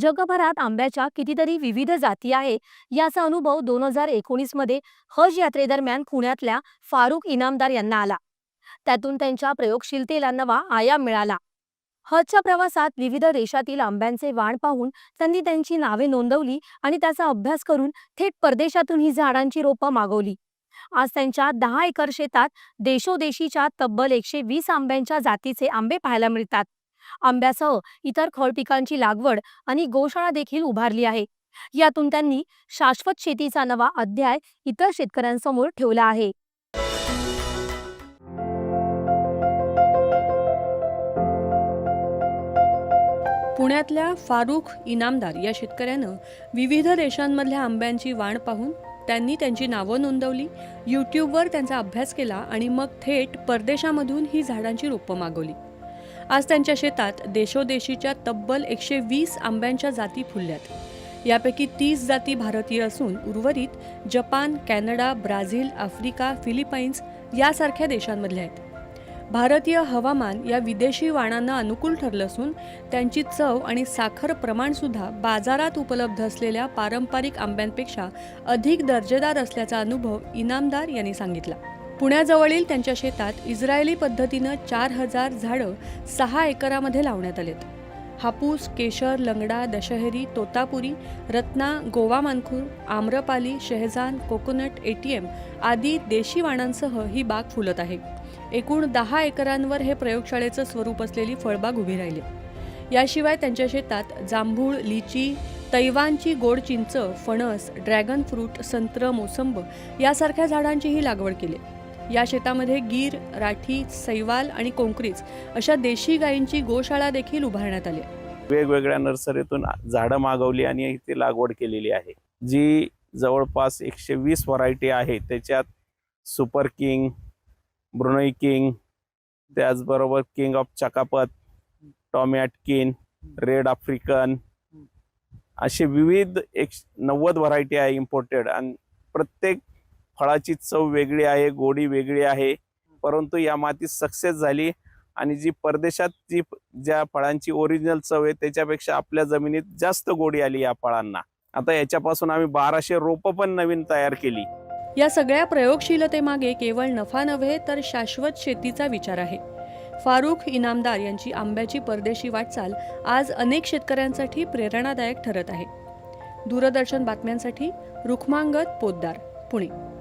जगभरात आंब्याच्या कितीतरी विविध जाती आहे. याचा अनुभव दोन हजार एकोणीसमध्ये हज यात्रेदरम्यान पुण्यातल्या फारुख इनामदार यांना आला. त्यातून त्यांच्या प्रयोगशीलतेला नवा आयाम मिळाला. हजच्या प्रवासात विविध देशातील आंब्यांचे वाण पाहून त्यांनी त्यांची नावे नोंदवली आणि त्याचा अभ्यास करून थेट परदेशातून ही झाडांची रोपं मागवली. आज त्यांच्या दहा एकर शेतात देशोदेशीच्या तब्बल एकशे वीस आंब्यांच्या जातीचे आंबे पाहायला मिळतात. आंब्यासह इतर फळ पिकांची लागवड आणि गोशाळा देखील उभारली आहे. यातून त्यांनी शाश्वत शेतीचा नवा अध्याय इतर शेतकऱ्यांसमोर ठेवला आहे. पुण्यातल्या फारुख इनामदार या शेतकऱ्यानं विविध देशांमधल्या आंब्यांची वाण पाहून त्यांनी त्यांची नावं नोंदवली यूट्यूबवर त्यांचा अभ्यास केला आणि मग थेट परदेशामधून ही झाडांची रोपं मागवली. आज त्यांच्या शेतात देशोदेशीच्या तब्बल एकशे वीस आंब्यांच्या जाती फुलल्यात. यापैकी तीस जाती भारतीय असून उर्वरित Japan Canada Brazil Africa Philippines यासारख्या देशांमधल्या आहेत. भारतीय हवामान या विदेशी वाणांना अनुकूल ठरलं असून त्यांची चव आणि साखर प्रमाणसुद्धा बाजारात उपलब्ध असलेल्या पारंपरिक आंब्यांपेक्षा अधिक दर्जेदार असल्याचा अनुभव इनामदार यांनी सांगितला. पुण्याजवळील त्यांच्या शेतात इस्रायली पद्धतीनं चार हजार झाडं सहा एकरामध्ये लावण्यात आलेत. हापूस केशर लंगडा दशहरी तोतापुरी रत्ना गोवा मानखूर आम्रपाली शेहजान कोकोनट एटीएम आदी देशी वाणांसह ही बाग फुलत आहे. एकूण दहा एकरांवर हे प्रयोगशाळेचं स्वरूप असलेली फळबाग उभी राहिली. याशिवाय त्यांच्या शेतात जांभूळ लिची तैवानची गोड चिंच फणस ड्रॅगन फ्रूट संत्र मोसंब यासारख्या झाडांचीही लागवड केली. या शेतामध्ये गीर राठी सैवाल आणि कोंकरीच अशा देशी गायींची गोशाळा देखील उभारण्यात आली. वेगवेगळ्या नर्सरीतून झाडं मागवली आणि ती लागवड केलेली आहे. जी जवळपास एकशे वीस व्हरायटी आहे. त्याच्यात सुपर किंग ब्रुनोई किंग त्याचबरोबर किंग ऑफ चकापत टॉमॅटकिन रेड आफ्रिकन असे विविध एक नव्वद व्हरायटी आहे इम्पोर्टेड आणि प्रत्येक फळाची चव वेगळी आहे गोडी वेगळी आहे परंतु या मातीत सक्सेस झाली आणि जी परदेशात जी ज्या फळांची ओरिजिनल चव आहे त्याच्यापेक्षा आपल्या जमिनीत जास्त गोडी आली या फळांना. आता याच्यापासून आम्ही बाराशे रोपं पण नवीन तयार केली. या सगळ्या प्रयोगशीलतेमागे केवळ नफा नव्हे तर शाश्वत शेतीचा विचार आहे. फारुख इनामदार यांची आंब्याची परदेशी वाटचाल आज अनेक शेतकऱ्यांसाठी प्रेरणादायक ठरत आहे. दूरदर्शन बातम्यांसाठी रुखमांगत पोद्दार पुणे.